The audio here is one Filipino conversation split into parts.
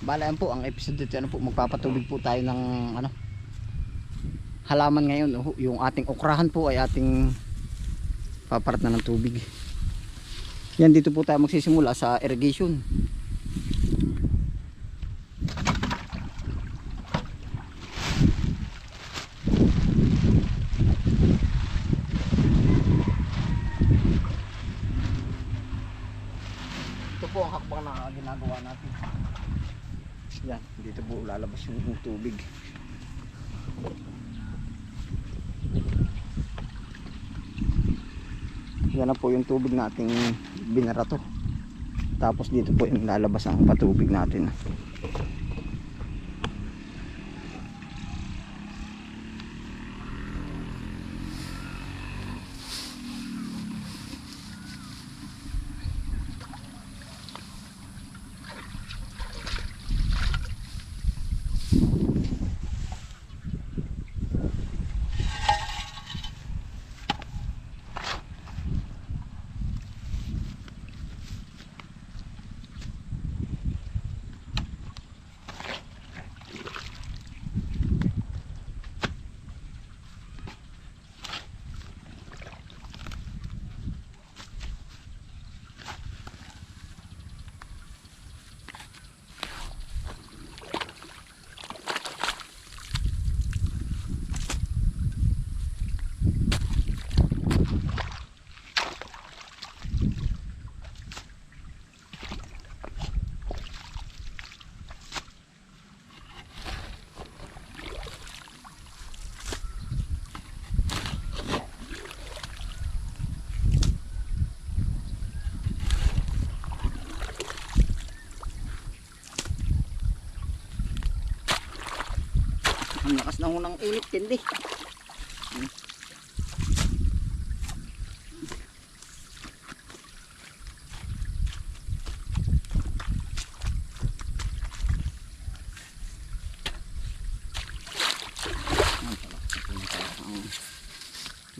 Bala yan po ang episode dito ano po magpapatubig po tayo ng ano halaman ngayon oh, yung ating okrahan po ay ating paparat na ng tubig. Yan dito po tayo magsisimula sa irrigation. Ito po ang hakbang na ginagawa natin. Yan, dito po lalabas yung tubig. Yan na po yung tubig nating binarato. Tapos dito po yung lalabas ang patubig natin. Na unang init, tindi.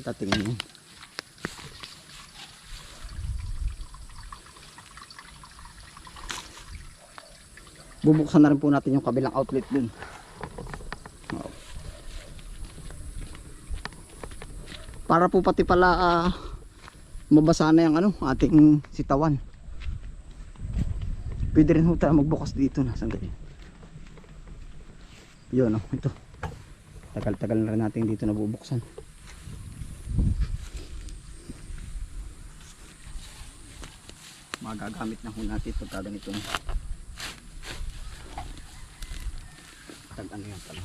Tatingin mo. Bubuksan na rin po natin yung kabilang outlet dun. Para po pati pala ah, mabasa na yung ano, ating sitawan. Pwede rin ho tayo magbukas dito na sandali. Yun oh, ito. Tagal tagal na rin natin dito nabubuksan. Magagamit na ho natin pagka ganitong tag ano yan pala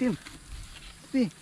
Itim, itim. Itim.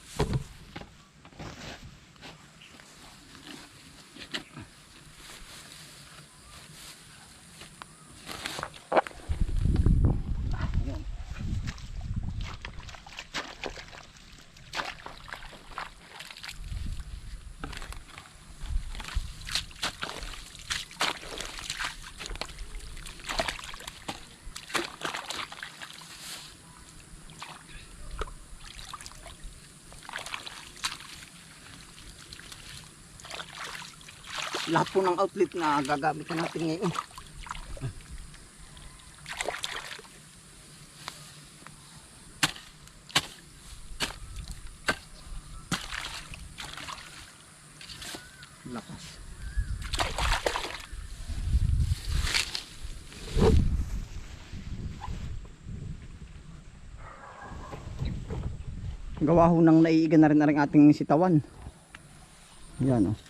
Lahat po ng outlet na gagamit natin ngayon. Lakas. Gawa ho nang naiiga na rin rin ating sitawan. Yan o. Oh.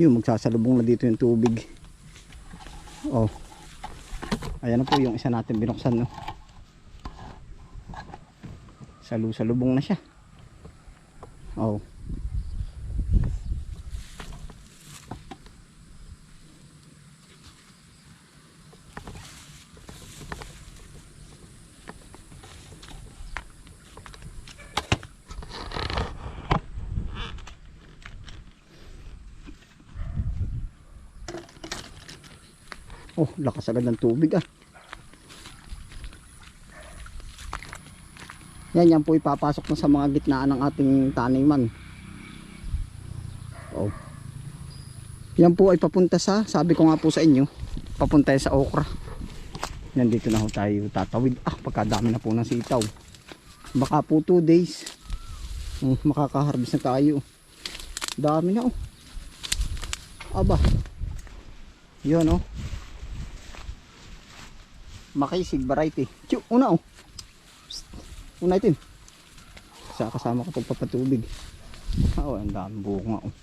Yun, magsasalubong na dito yung tubig. Oh. Ayan na po yung isa natin binuksan, no. Salu-salubong na siya. Oh. Oh, lakas agad ng tubig ah. Yan, yan po ipapasok na sa mga gitnaan ng ating taniman. Oh. Yan po ay papunta sa, sabi ko nga po sa inyo, papunta sa okra. Yan dito na ho tayo tatawid. Ah, pagkadami na po ng sitaw. Baka po 2 days. Hmm, makakaharvest na tayo. Dami na oh. Aba. Yun oh. Makisig variety. Tiyo, una oh. Psst. Una itin. Sa kasama ko pagpapatubig. Oh, ang dami bunga oh.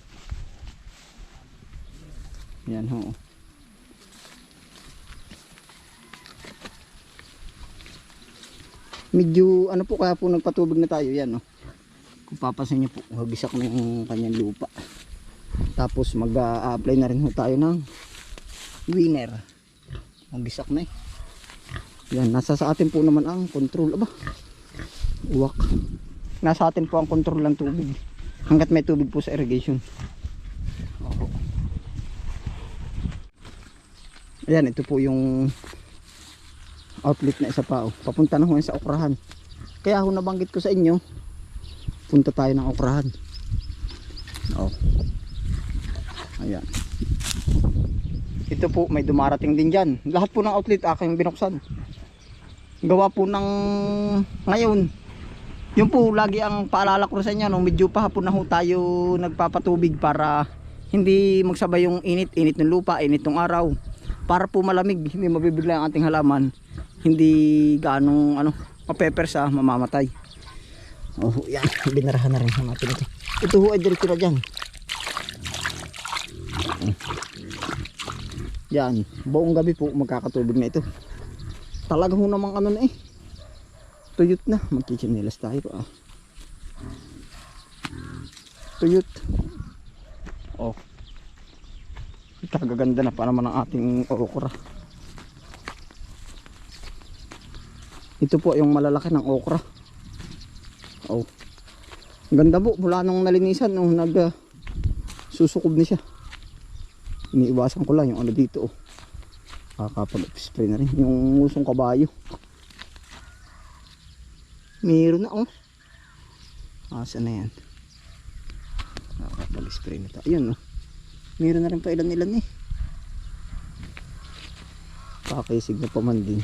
Yan ho. oh. Medyo ano po kaya po nagpatubig na tayo yan oh. Kung papasin niyo po, hagisak na yung kanyang lupa. Tapos mag-apply na rin ho tayo ng winner. Hagisak na eh. Yan, nasa sa atin po naman ang control. Aba, uwak. Nasa atin po ang control ng tubig. Hanggat may tubig po sa irrigation. Opo. Ayan, ito po yung outlet na isa pa. Oh. Papunta na ho sa okrahan. Kaya ho nabanggit ko sa inyo, punta tayo ng okrahan. Oh. Ayan. Ito po, may dumarating din dyan. Lahat po ng outlet aking binuksan. Gawa po ng ngayon. Yun po, lagi ang paalala ko sa inyo, no, medyo pahapon na ho tayo nagpapatubig para hindi magsabay yung init, init ng lupa, init ng araw. Para po malamig, hindi mabibigla ang ating halaman. Hindi ganong ano, mapepersa, mamamatay. Oh, yan, binarahan na rin natin ito. Ito ho ay diretso na dyan. Yan, buong gabi po magkakatubig na ito. Talaga ho namang ano na eh. Tuyot na, magkichinilas tayo ah. Tuyot. Oh. Kagaganda na pa naman ang ating okra. Ito po yung malalaki ng okra. Oh. Ganda po, mula nung nalinisan, nung nag uh, susukob na siya. Iniiwasan ko lang yung ano dito. Oh. Kakapag-spray na rin. Yung usong kabayo. Meron na oh. Asa na yan? Kakapag-spray na tayo. Ayun oh. Meron na rin pa ilan-ilan eh. Pakisig na pa man din.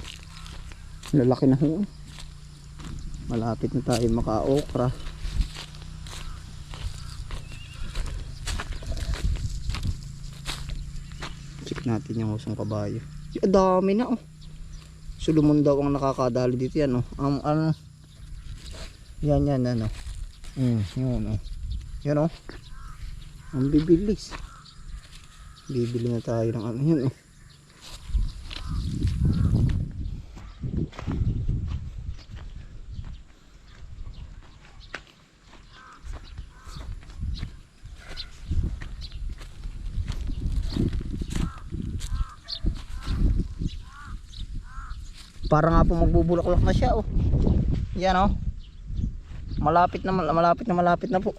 Lalaki na ho. Malapit na tayo maka-okra. Check natin yung husong kabayo. Dami na oh. Sulumon daw ang nakakadali dito yan oh. Ang ano. Yan yan ano. Mm, yun oh. Yan oh. Ang bibilis. Bibili na tayo ng ano yun oh. Para nga po magbubulaklak na siya oh. Yan oh. Malapit na malapit na malapit na po.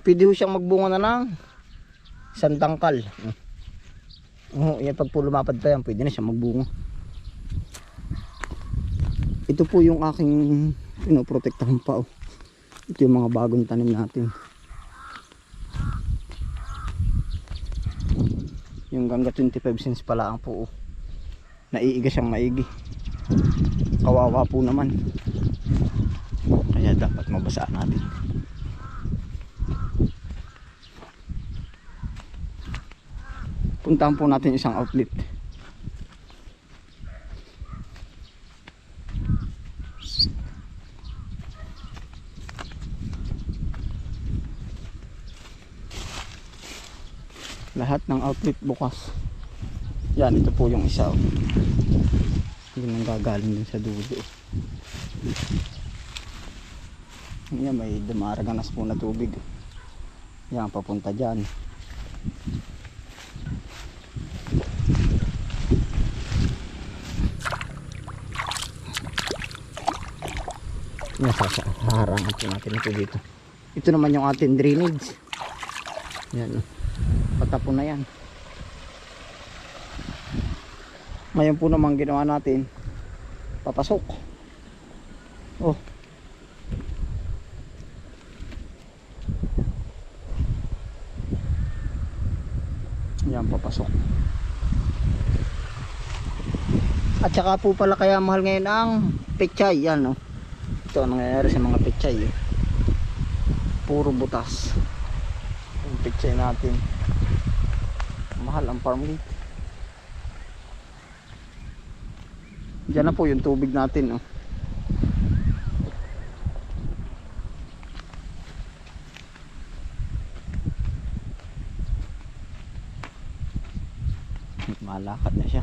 Pwede ho siyang magbunga na ng isang tangkal. Oh, yan pag po lumapad pa yan, pwede na siya magbunga. Ito po yung aking pinoprotektahan pa oh. Ito yung mga bagong tanim natin. Yung gangga 25 cents pala ang po oh. Naiiga siyang maigi. Kawawa po naman. Kaya dapat mabasa natin. Puntahan po natin isang outlet. Lahat ng outlet bukas. Yan, ito po yung isa. Yun ang gagaling din sa dulo. Yan, may dumaraganas po na tubig. Yan, papunta dyan. Nasa harangan po natin ito dito. Ito naman yung ating drainage. Yan. oh. Patapon na yan. ngayon po naman ginawa natin. Papasok. Oh. Yan papasok. At saka po pala kaya mahal ngayon ang pechay. Yan no oh. ito ang nangyayari sa mga pechay eh. puro butas. Yung pechay natin. Mahal ang farm gate Diyan na po yung tubig natin. Oh. Malakad na siya.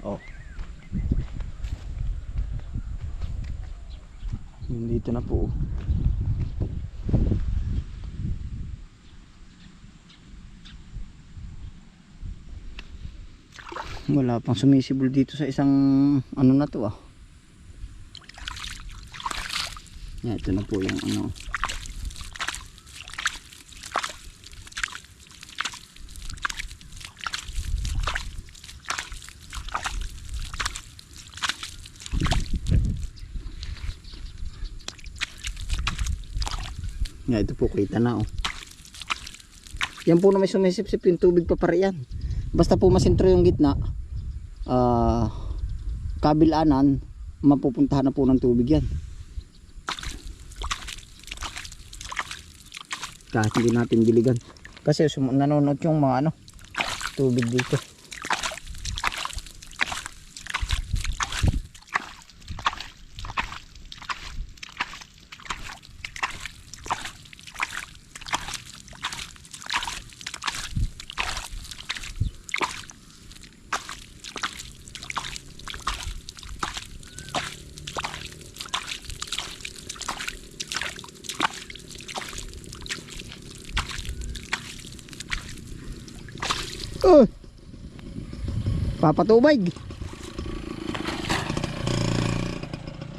Oh. Yun dito na po. oh. Wala pang sumisibol dito sa isang ano na to ah. Yan, ito na po yung ano. Yan, ito po kita na oh. Yan po na may sumisipsip yung tubig pa pa yan. Basta po masentro yung gitna, ah kabilanan, mapupuntahan na po ng tubig yan. Kahit hindi natin biligan. Kasi nanonood yung mga ano, tubig dito. Oh! Papatubig.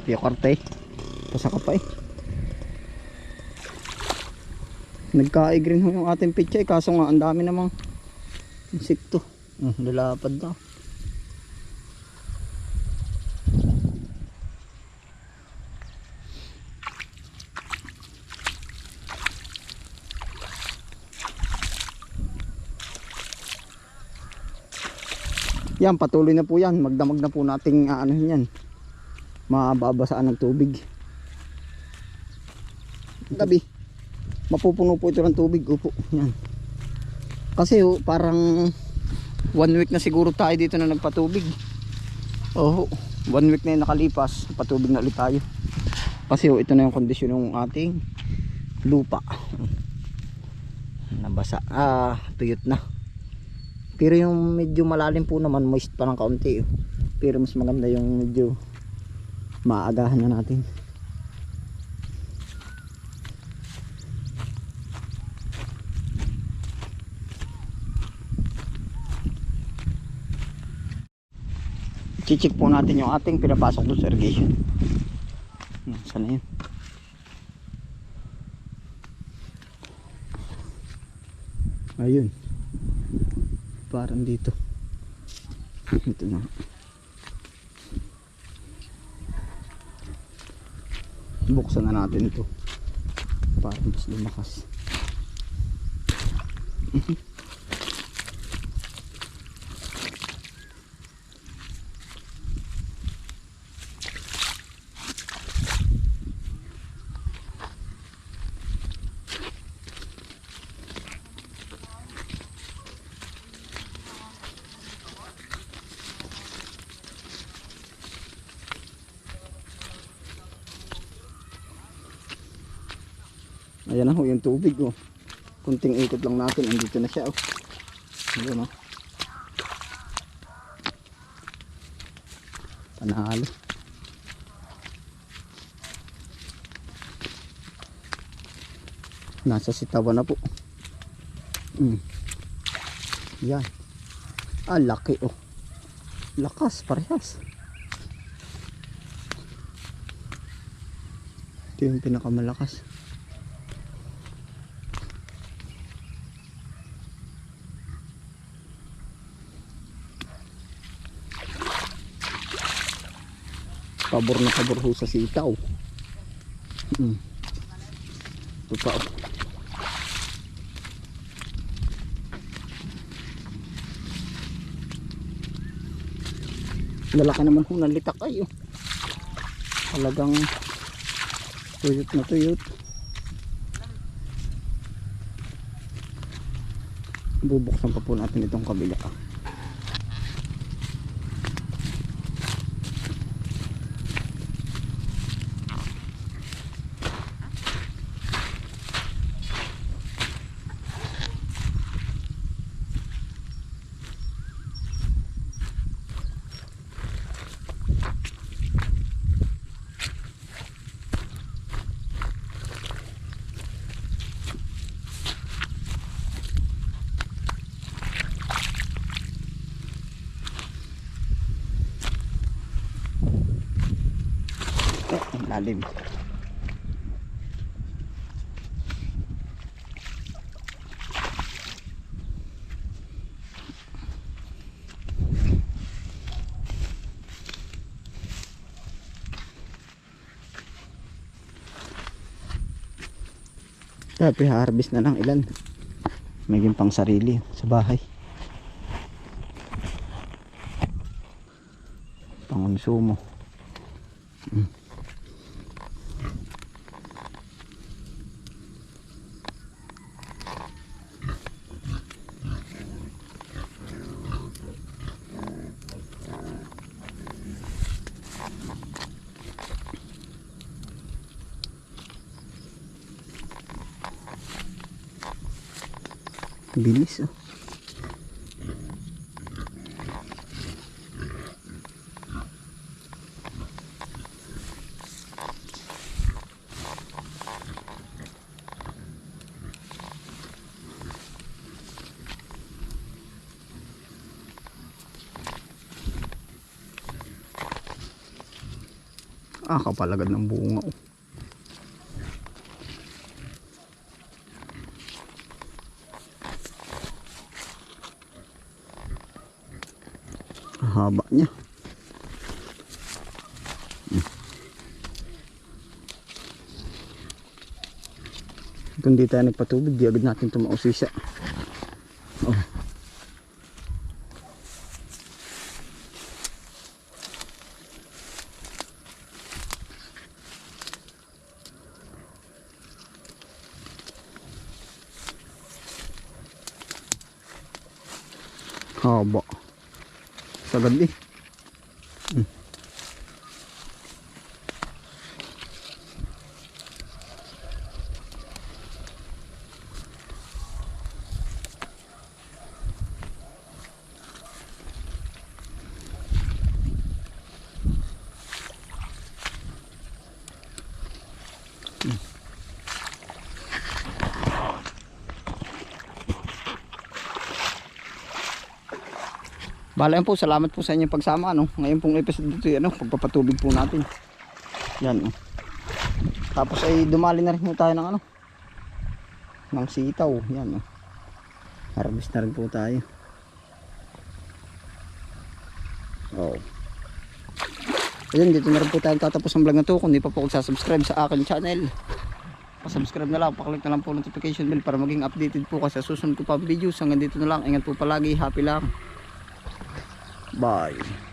Piyo karte. Pasa ka pa eh. Ho yung ating pichay kaso nga ang dami namang insekto. Hmm, lalapad na. Yan, patuloy na po yan. Magdamag na po nating uh, ano yan. Mababasaan ng tubig. Gabi. Mapupuno po ito ng tubig. Upo. Yan. Kasi oh, parang one week na siguro tayo dito na nagpatubig. Oh, one week na yung nakalipas. Patubig na ulit tayo. Kasi oh, ito na yung kondisyon ng ating lupa. Nabasa. Ah, tuyot na. Pero yung medyo malalim po naman, moist pa ng kaunti. oh. Pero mas maganda yung medyo maagahan na natin. Chichik po natin yung ating pinapasok doon sa irrigation. Hmm, Sana yun? Ayun parang dito. Ito na. Buksan na natin ito para mas lumakas ayan na ho yung tubig oh. Kunting ikot lang natin andito na siya oh. Ayan oh. Panalo. Nasa sitawan na po. Mm. yan. Ah laki oh. Lakas parehas. Ito yung pinakamalakas pabor na pabor ho sa sitaw hmm. ito pa oh. lalaki naman ho ng litak ay oh. talagang tuyot na tuyot bubuksan pa po natin itong kabila ah. Eh, ang lalim Dapat harvest na ng ilan. Maging pang sarili sa bahay. Pangonsumo. Mm. Bilis oh. Ah, kapalagad ng bunga oh. Ang Haba niya. Hmm. Kung di tayo nagpatubig, di agad natin tumausisa. Oh. Haba. Sagad eh. Bala yan po, salamat po sa inyong pagsama ano. Ngayon pong episode dito ano, pagpapatubig po natin. Yan oh. Tapos ay dumali na rin po tayo ng ano. Ng sitaw, yan oh. Harvest na rin po tayo. Oh. Ayun, dito na rin po tayo tatapos ang vlog na to. Kung di pa po ako subscribe sa akin channel, pasubscribe na lang, paklik na lang po notification bell para maging updated po kasi susunod ko pa videos. Hanggang dito na lang, ingat po palagi, happy lang. Bye.